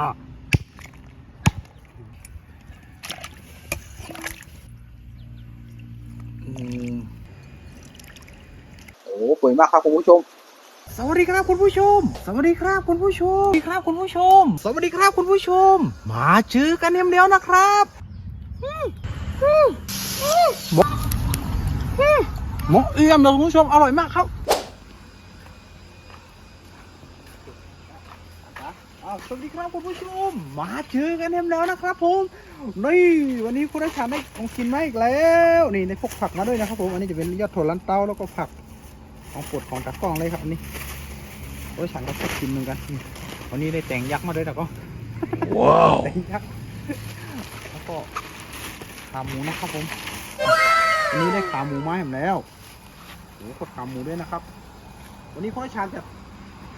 อ่าอืมโอ้เปิดมากครับคุณผู้ชม สวัสดีครับคุณผู้ชม สวัสดีครับคุณผู้ชมสวัสดีครับคุณผู้ชม สวัสดีครับคุณผู้ชม มาเจอกันเอ็มแล้วนะครับอืมอืมอืมหมกอืมหมกเอี่ยมเลยคุณผู้ชมอร่อยมากครับอ้าว สวัสดีครับคุณผู้ชม มาเจอกันเอ็มแล้วนะครับผม นี่วันนี้คุณได้ทานได้ของกินมาอีกแล้ว นี่ในพวกผักมาด้วยนะครับผม อันนี้จะเป็นยอดถั่วลันเต้าแล้วก็ผักของโปรดของตากล้องเลยครับอันนี้โอ้ยฉันก็ชอบกินเหมือนกันนี่วันนี้ได้แต่งยักษ์มาด้วยตากล้อง ว้าว แต่งยักษ์ แล้วก็ขาหมูนะครับผมวันนี้ได้ขาหมูมาให้ผมแล้วโอ้โหขาหมูด้วยนะครับ วันนี้พ่อชานจะ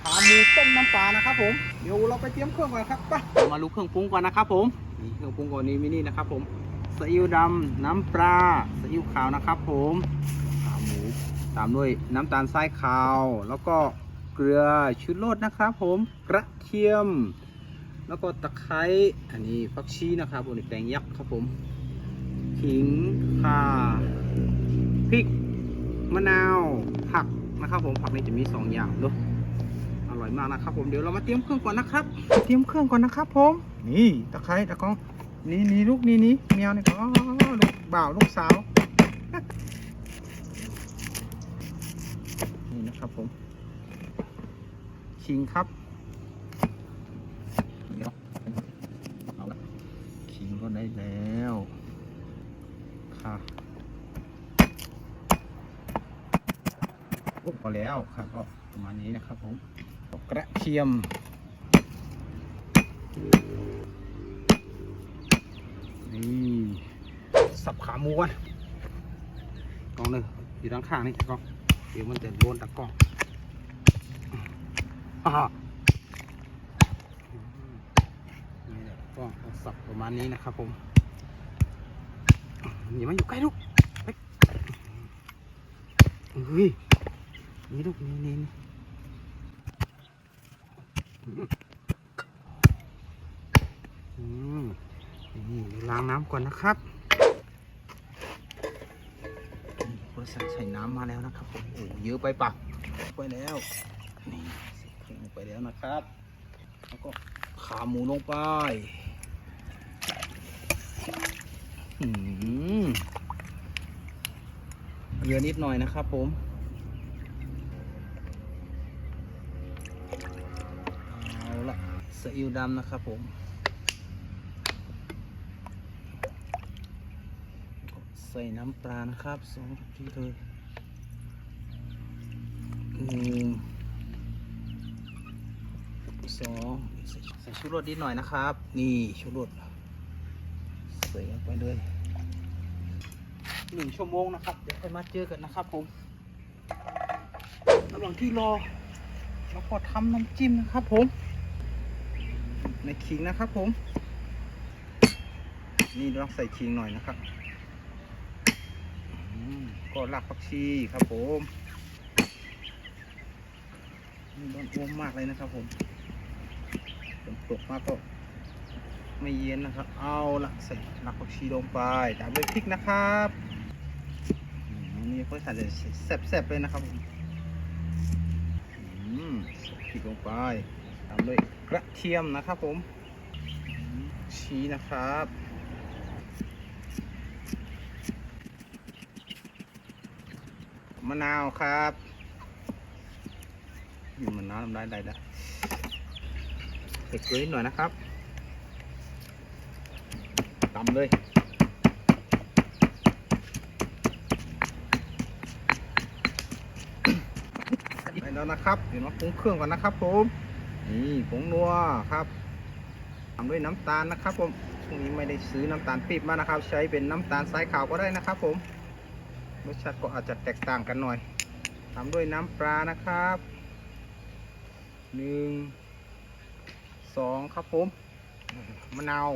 ขาหมูต้มน้ำปลานะครับผมเดี๋ยวเราไปเตรียมเครื่องก่อนครับไปเรามารู้เครื่องปรุงก่อนนะครับผมนี่เครื่องปรุงก่อนนี้มินี่นะครับผมซีอิ๊วดำน้ำปลาซีอิ๊วขาวนะครับผมขาหมูตามด้วยน้ำตาลทรายขาว แล้วก็เกลือชูรสนะครับผมกระเทียม แล้วก็ตะไคร้อันนี้ฟักชีนะครับอันนี้แตงยักษ์ครับผมขิงข่าพริกมะนาวผักนะครับผมผักนี่จะมีสองอย่างด้วย ร่อยมากนะครับ ผมเดี๋ยวเรามาเตรียมเครื่องก่อนนะครับ เตรียมเครื่องก่อนนะครับ ผม นี่ตะไคร้ตะก้องนี่นี่ลูกนี่นี่แมวนี่ก็ลูกบ่าวลูกสาวนี่นะครับผมคิงครับเดี๋ยวเอาขิงก็ได้แล้วค่ะพอแล้วครับก็ประมาณนี้นะครับผม กระเทียม นี่สับขาหมูก่อนกองเลยอยู่ด้านข้างนี่กองเดี๋ยวมันจะโดนตะกร้องอ่านี่แหละก็เอาสับประมาณนี้นะครับผมอย่ามาอยู่ใกล้ลูกเฮ้ยนี่ลูกนี่นี่ นี่ล้างน้ำก่อนนะครับบริษัทใส่น้ำมาแล้วนะครับผมโอ้เยอะไปปะไปแล้ว นี่ใส่ลงไปแล้วนะครับ แล้วก็ขาหมูลงไปอืมเยอะนิดหน่อยนะครับผม ละซีอิ๊วดำนะครับผมใส่น้ำปลานะครับสองทีเลยหนึ่งสองใส่ชูรสนิดหน่อยนะครับ นี่ชูรสใส่ลงไปเลยหนึ่งชั่วโมงนะครับ เดี๋ยวค่อยมาเจอกันนะครับผมระหว่างที่รอเราก็ทำน้ำจิ้มนะครับผม ในขิงนะครับผม นี่เราใส่ขิงหน่อยนะครับก็รากผักชีครับผมนี่ร้อนอ้วมมากเลยนะครับผมฝนตกมากก็ไม่เย็นนะครับ เอาละใส่รากผักชีลงไปตามด้วยพริกนะครับนี่เพื่อใส่แซ่บๆเลยนะครับผมพริกลงไป ตามด้วยกระเทียมนะครับผม ชีนะครับมะนาวครับอยู่มันน้ำได้ได้แล้วใส่เกลือหน่อยนะครับตำเลยไปแล้วนะครับ เดี๋ยวมาปรุงเครื่องก่อนนะครับผม นี่ผงนัวครับตามด้วยน้ำตาลนะครับผมช่วงนี้ไม่ได้ซื้อน้ำตาลปี๊บมานะครับ ใช้เป็นน้ำตาลทรายขาวก็ได้นะครับ ผมรสชาติก็อาจจะแตกต่างกันหน่อยตาด้วยน้ำปลานะครับหนึ่งสองครับผมมะนาว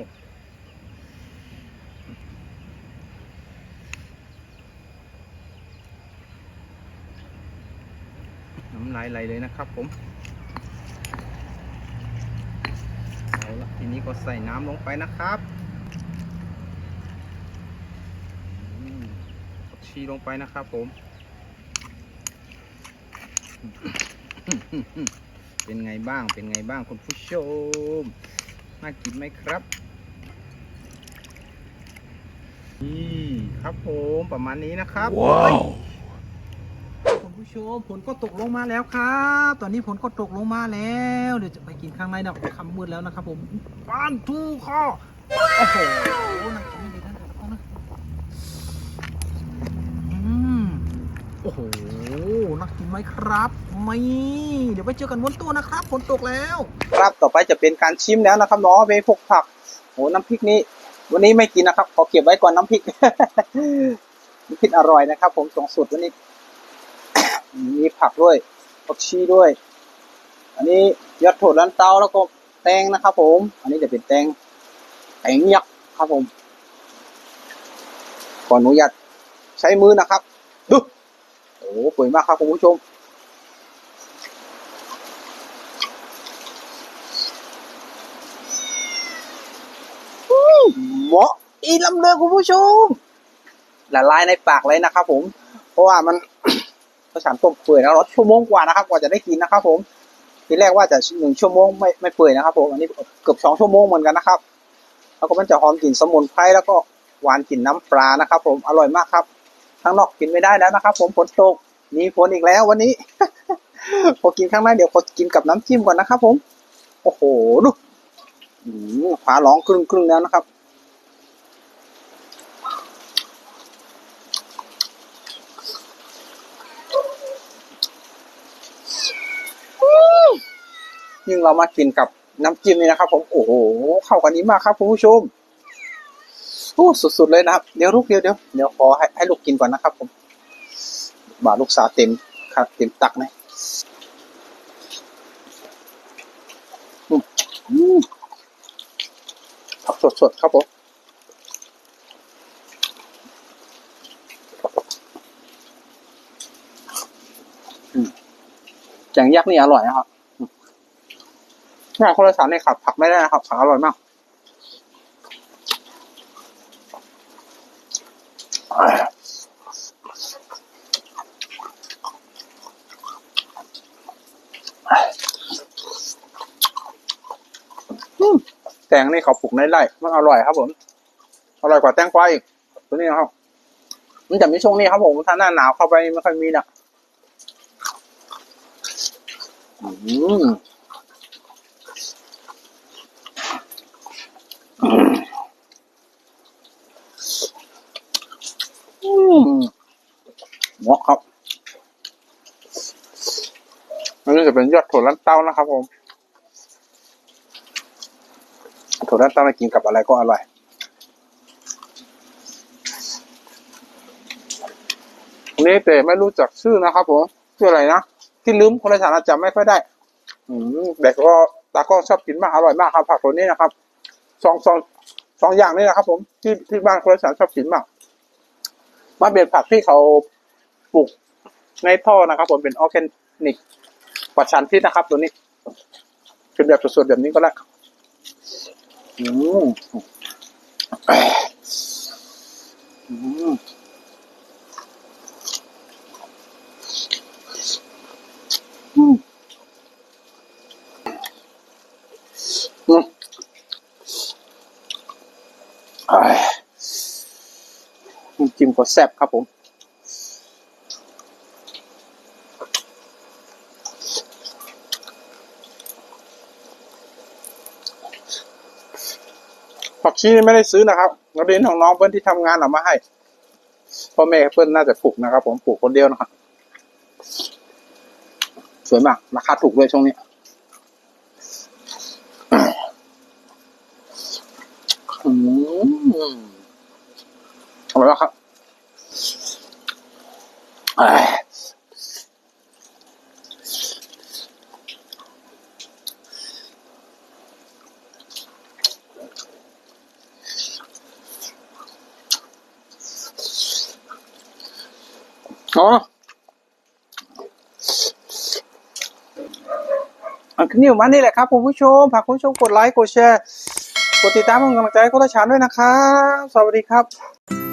น้ำลายไหลเลยนะครับผม เอาละ ทีนี้ ก็ใส่น้ำลงไปนะครับปักชีลงไปนะครับผม เป็นไงบ้าง เป็นไงบ้างคุณผู้ชม น่ากินไหมครับ นี่ครับผมประมาณนี้นะครับคุณผู้ ชมผลก็ตกลงมาแล้วครับ ตอนนี้ผลก็ตกลงมาแล้ว เดี๋ยวจะไปกินข้างในนะคำมืดแล้วนะครับผมปานทูข้อโอ้โหน่ากินดีนะเดี๋ยวก่อนนะอืมโอ้โหน่ากินไหมครับไม่เดี๋ยวไปเจอกันบนตู้นะครับฝนตกแล้ว ครับต่อไปจะเป็นการชิมแล้วนะครับเนาะเวพวกผักโอ้น้ำพริกนี้วันนี้ไม่กินนะครับขอเก็บไว้ก่อนน้ำพริกน้ำพริกอร่อยนะครับ ผมสองสูตรวันนี้ มีผักด้วยผักชีด้วย อันนี้ยอดโถดลันเตาแล้วก็แตงนะครับ ผม อันนี้จะเป็นแตงแตงยักษ์ครับผมขออนุญาตใช้มือนะครับ ดู โอ้โหสวยมากครับคุณผู้ชม หมาอีลำเลือคุณผู้ชมละลายในปากเลยนะครับผม เพราะว่ามัน ภาษาต้มเปื่อยแล้วรสชั่วโมงกว่านะครับกว่าจะได้กินนะครับผมทีแรกว่าจะหนึ่งชั่วโมงไม่ไม่เปื่อยนะครับผมอันนี้เกือบสองชั่วโมงเหมือนกันนะครับ แล้วก็มันจะหอมกลิ่นสมุนไพรแล้วก็หวานกลิ่นน้ำปลานะครับผมอร่อยมากครับข้างนอกกินไม่ได้แล้วนะครับ ผมฝนตกมีฝนอีกแล้ววันนี้พอกินข้างในเดี๋ยวพอกินกับน้ำจิ้มก่อนนะครับ ผม โอ้โหดูอืมฝาร้องครึ่งครึ่งแล้วนะครับ ยิ่งเรามากินกับน้ำจิ้มนี่นะครับ ผมโอ้โหเข้ากันนี้มากครับคุณผู้ชมโอ้สุดๆเลยนะครับเดี๋ยวลูกเดียวเดี๋ยวเดี๋ยวขอให้ให้ลูกกินก่อนนะครับ ผมบาลูกสาวเต็มครับเต็มตักนะอืมอืมผักสดๆครับผมอืมแกงยักษ์นี่อร่อยนะครับ งานคนละสารเนี่ยขับผักไม่ได้นะครับผักอร่อยมากแตงนี่เขาปลูกในไร่มันอร่อยครับผม อร่อยกว่าแตงกวาอีกตัวนี้นะครับ มันจะมีช่วงนี้ครับผมถ้าหน้าหนาวเข้าไปไม่ค่อยมีนะอืม อืม เหมาะครับอันนี้จะเป็นยอดถั่วลันเต้านะครับผมถั่วลันเต้ามากินกับอะไรก็อร่อยนนี้แต่ไม่รู้จักชื่อนะครับผมชื่ออะไรนะที่ลืมคนละฐานะจำไม่ค่อยได้ อืมแต่ก็ตาก็ชอบกินมากอร่อยมากครับผักตัวนี้นะครับสองสองสองอย่างนี้นะครับ ผมที่ที่บ้านคนละฐานชอบกินมากมันเป็นผักที่เขา ปลูกในท่อนะครับ ผมเป็นออร์แกนิกปลอดสารพิษนะครับ ตัวนี้เป็นแบบสดๆแบบนี้ก็ได้อืมอืมอืมอืมอ่าน้ำจิ้มก็แซ่บครับผม ชีนี่ไม่ได้ซื้อนะครับนักเรียนของน้องเพื่อนที่ทำงานเอามาให้พ่อแม่เพื่อนน่าจะปลูกนะครับ ผมปลูกคนเดียวนะครับสวยมากราคาถูกด้วยช่วงนี้อืมอร่อยมาครับ อ้ยอ๋อนี่มานี่แหละครับคุณผู้ชมฝากคุณผู้ชมกดไลค์กดแชร์ กดติดตามเป็นกำลังใจให้คุณตาชานด้วยนะครับ สวัสดีครับ